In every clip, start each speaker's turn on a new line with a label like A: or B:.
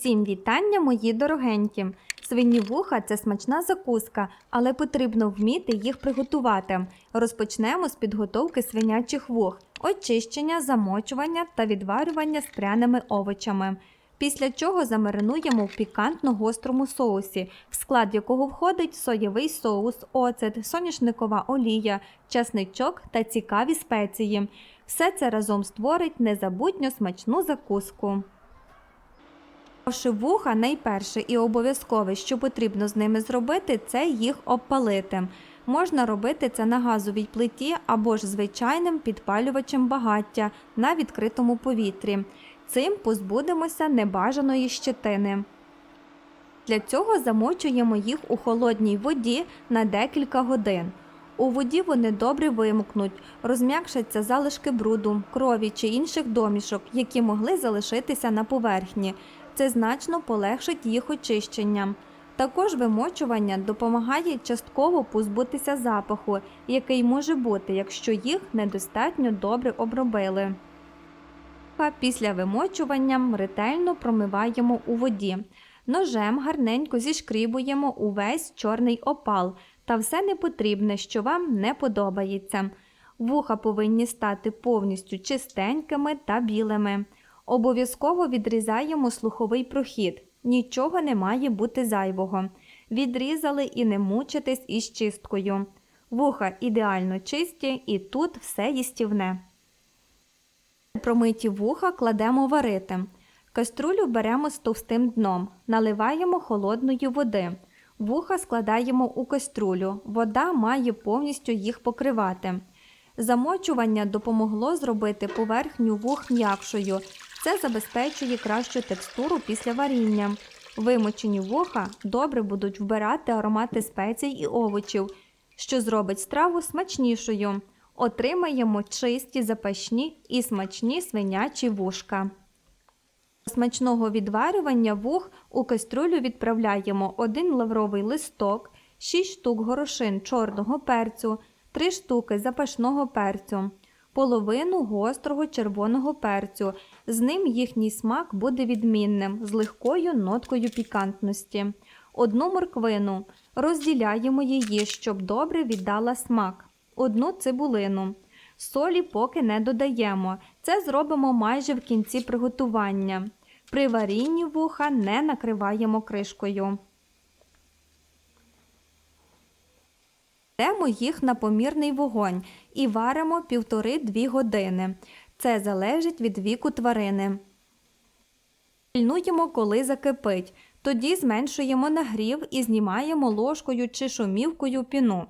A: Усім вітання, мої дорогенькі! Свині вуха це смачна закуска, але потрібно вміти їх приготувати. Розпочнемо з підготовки свинячих вух, очищення, замочування та відварювання з пряними овочами. Після чого замаринуємо в пікантно-гострому соусі, в склад якого входить соєвий соус, оцет, соняшникова олія, часничок та цікаві спеції. Все це разом створить незабутньо смачну закуску. Вши вуха найперше і обов'язкове, що потрібно з ними зробити, це їх обпалити. Можна робити це на газовій плиті або ж звичайним підпалювачем багаття на відкритому повітрі. Цим позбудемося небажаної щетини. Для цього замочуємо їх у холодній воді на декілька годин. У воді вони добре вимокнуть, розм'якшаться залишки бруду, крові чи інших домішок, які могли залишитися на поверхні. Це значно полегшить їх очищення. Також вимочування допомагає частково позбутися запаху, який може бути, якщо їх недостатньо добре обробили. Після вимочування ретельно промиваємо у воді. Ножем гарненько зішкрібуємо увесь чорний опал та все непотрібне, що вам не подобається. Вуха повинні стати повністю чистенькими та білими. Обов'язково відрізаємо слуховий прохід. Нічого не має бути зайвого. Відрізали і не мучитесь із чисткою. Вуха ідеально чисті і тут все їстівне. Промиті вуха кладемо варити. Каструлю беремо з товстим дном, наливаємо холодної води. Вуха складаємо у каструлю. Вода має повністю їх покривати. Замочування допомогло зробити поверхню вух м'якшою. Це забезпечує кращу текстуру після варіння. Вимочені вуха добре будуть вбирати аромати спецій і овочів, що зробить страву смачнішою. Отримаємо чисті, запашні і смачні свинячі вушка. Смачного відварювання вух у каструлю відправляємо 1 лавровий листок, 6 штук горошин чорного перцю, 3 штуки запашного перцю, половину гострого червоного перцю. З ним їхній смак буде відмінним, з легкою ноткою пікантності. Одну морквину. Розділяємо її, щоб добре віддала смак. Одну цибулину. Солі поки не додаємо. Це зробимо майже в кінці приготування. При варінні вуха не накриваємо кришкою. Кладемо їх на помірний вогонь і варимо 1,5-2 години. Це залежить від віку тварини. Пільнуємо, коли закипить. Тоді зменшуємо нагрів і знімаємо ложкою чи шумівкою піну.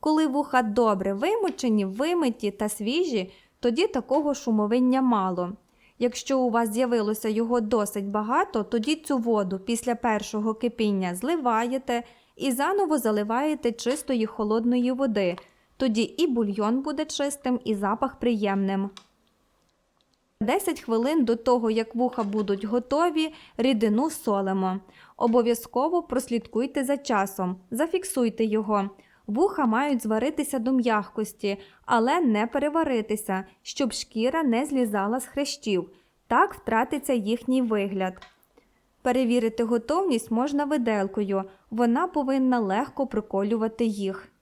A: Коли вуха добре вимочені, вимиті та свіжі, тоді такого шумовиння мало. Якщо у вас з'явилося його досить багато, тоді цю воду після першого кипіння зливаєте і заново заливаєте чистої холодної води. Тоді і бульйон буде чистим, і запах приємним. 10 хвилин до того, як вуха будуть готові, рідину солимо. Обов'язково прослідкуйте за часом, зафіксуйте його. Вуха мають зваритися до м'якості, але не переваритися, щоб шкіра не злізала з хрящів. Так втратиться їхній вигляд. Перевірити готовність можна виделкою, вона повинна легко приколювати їх.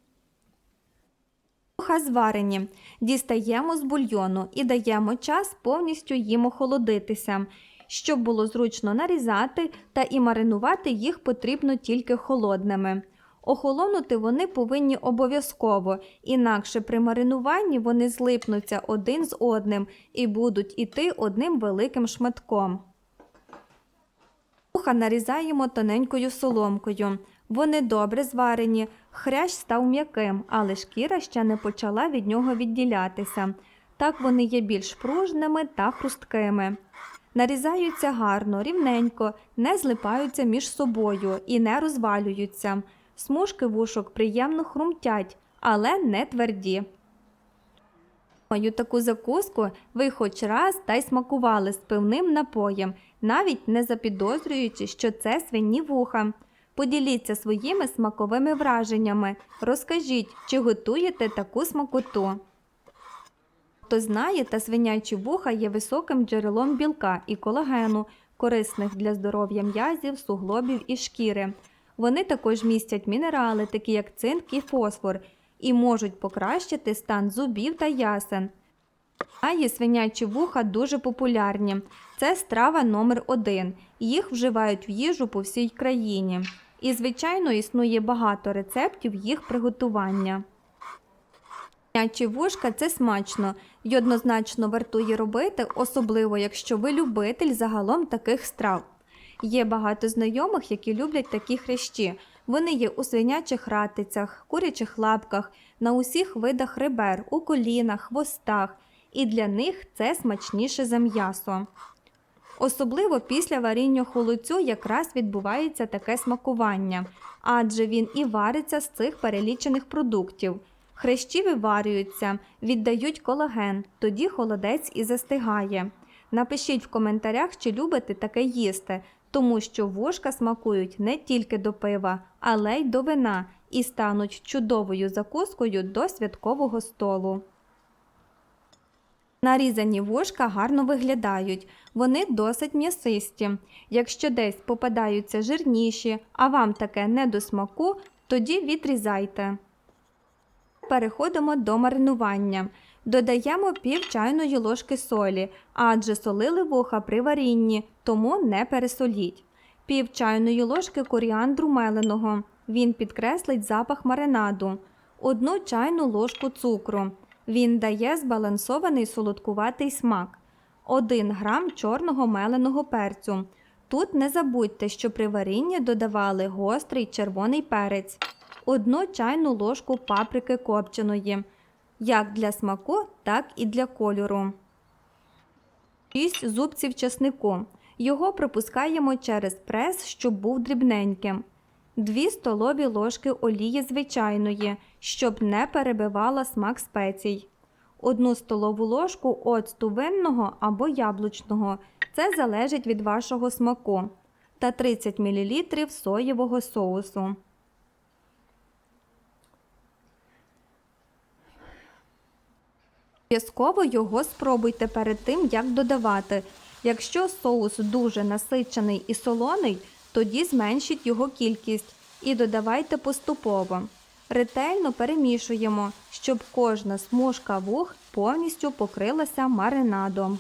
A: Вуха зварені. Дістаємо з бульйону і даємо час повністю їм охолодитися. Щоб було зручно нарізати та і маринувати їх потрібно тільки холодними. Охолонути вони повинні обов'язково, інакше при маринуванні вони злипнуться один з одним і будуть іти одним великим шматком. Вуха нарізаємо тоненькою соломкою. Вони добре зварені, хрящ став м'яким, але шкіра ще не почала від нього відділятися. Так вони є більш пружними та хрусткими. Нарізаються гарно, рівненько, не злипаються між собою і не розвалюються. Смужки вушок приємно хрумтять, але не тверді. Мою таку закуску ви хоч раз та й смакували з пивним напоєм, навіть не запідозрюючи, що це свині вуха. Поділіться своїми смаковими враженнями. Розкажіть, чи готуєте таку смакоту. Хто знає, та свинячі вуха є високим джерелом білка і колагену, корисних для здоров'я м'язів, суглобів і шкіри. Вони також містять мінерали, такі як цинк і фосфор, і можуть покращити стан зубів та ясен. А свинячі вуха дуже популярні. Це страва номер один. Їх вживають в їжу по всій країні. І, звичайно, існує багато рецептів їх приготування. Свинячі вушка це смачно і однозначно вартує робити, особливо якщо ви любитель загалом таких страв. Є багато знайомих, які люблять такі хрящі. Вони є у свинячих ратицях, курячих лапках, на усіх видах ребер, у колінах, хвостах, і для них це смачніше за м'ясо. Особливо після варіння холодцю якраз відбувається таке смакування, адже він і вариться з цих перелічених продуктів. Хрещі виварюються, віддають колаген, тоді холодець і застигає. Напишіть в коментарях, чи любите таке їсти, тому що вушка смакують не тільки до пива, але й до вина і стануть чудовою закускою до святкового столу. Нарізані вушка гарно виглядають, вони досить м'ясисті. Якщо десь попадаються жирніші, а вам таке не до смаку, тоді відрізайте. Переходимо до маринування. Додаємо пів чайної ложки солі, адже солили вуха при варінні, тому не пересоліть. Пів чайної ложки коріандру меленого. Він підкреслить запах маринаду. Одну чайну ложку цукру. Він дає збалансований солодкуватий смак. 1 грам чорного меленого перцю. Тут не забудьте, що при варінні додавали гострий червоний перець, одну чайну ложку паприки копченої, як для смаку, так і для кольору. 6 зубців чеснику. Його пропускаємо через прес, щоб був дрібненьким. 2 столові ложки олії звичайної, щоб не перебивала смак спецій. 1 столову ложку оцту винного або яблучного. Це залежить від вашого смаку. Та 30 мл соєвого соусу. Обов'язково його спробуйте перед тим, як додавати. Якщо соус дуже насичений і солоний, тоді зменшіть його кількість і додавайте поступово. Ретельно перемішуємо, щоб кожна смужка вух повністю покрилася маринадом.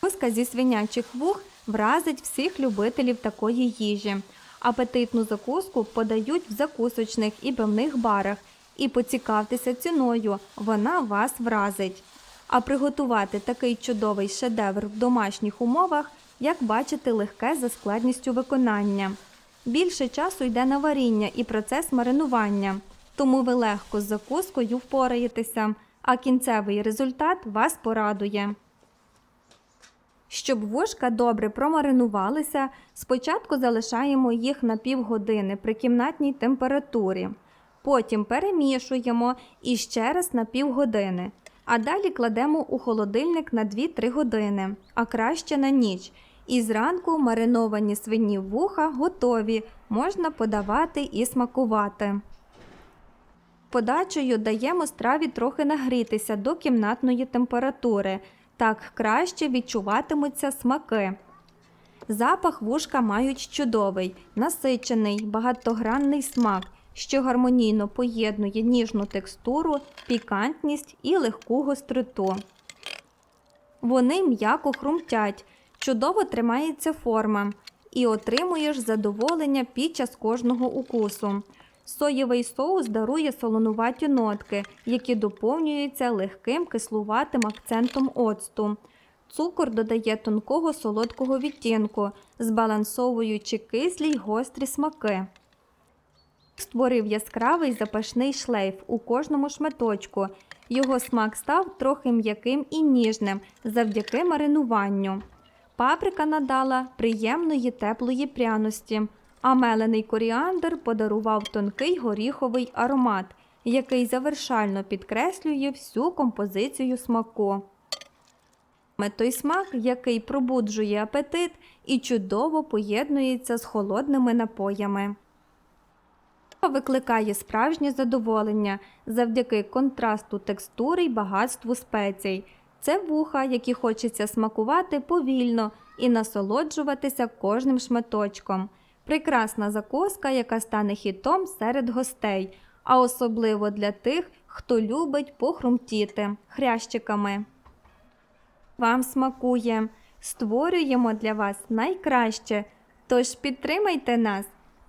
A: Куска зі свинячих вух вразить всіх любителів такої їжі. Апетитну закуску подають в закусочних і пивних барах. І поцікавтеся ціною, вона вас вразить. А приготувати такий чудовий шедевр в домашніх умовах, як бачите, легке за складністю виконання. Більше часу йде на варіння і процес маринування, тому ви легко з закускою впораєтеся, а кінцевий результат вас порадує. Щоб вушка добре промаринувалися, спочатку залишаємо їх на півгодини при кімнатній температурі. Потім перемішуємо і ще раз на півгодини. А далі кладемо у холодильник на 2-3 години, а краще на ніч. І зранку мариновані свині вуха готові, можна подавати і смакувати. Подачею даємо страві трохи нагрітися до кімнатної температури. Так краще відчуватимуться смаки. Запах вушка мають чудовий, насичений, багатогранний смак, що гармонійно поєднує ніжну текстуру, пікантність і легку гостроту. Вони м'яко хрумтять, чудово тримається форма і отримуєш задоволення під час кожного укусу. Соєвий соус дарує солонуваті нотки, які доповнюються легким кислуватим акцентом оцту. Цукор додає тонкого солодкого відтінку, збалансовуючи кислі й гострі смаки. Створив яскравий запашний шлейф у кожному шматочку. Його смак став трохи м'яким і ніжним завдяки маринуванню. Паприка надала приємної теплої пряності, а мелений коріандр подарував тонкий горіховий аромат, який завершально підкреслює всю композицію смаку. Той смак, який пробуджує апетит і чудово поєднується з холодними напоями. Викликає справжнє задоволення завдяки контрасту текстури й багатству спецій. Це вуха, які хочеться смакувати повільно і насолоджуватися кожним шматочком. Прекрасна закуска, яка стане хітом серед гостей, а особливо для тих, хто любить похрумтіти хрящиками. Вам смакує. Створюємо для вас найкраще. Тож підтримайте нас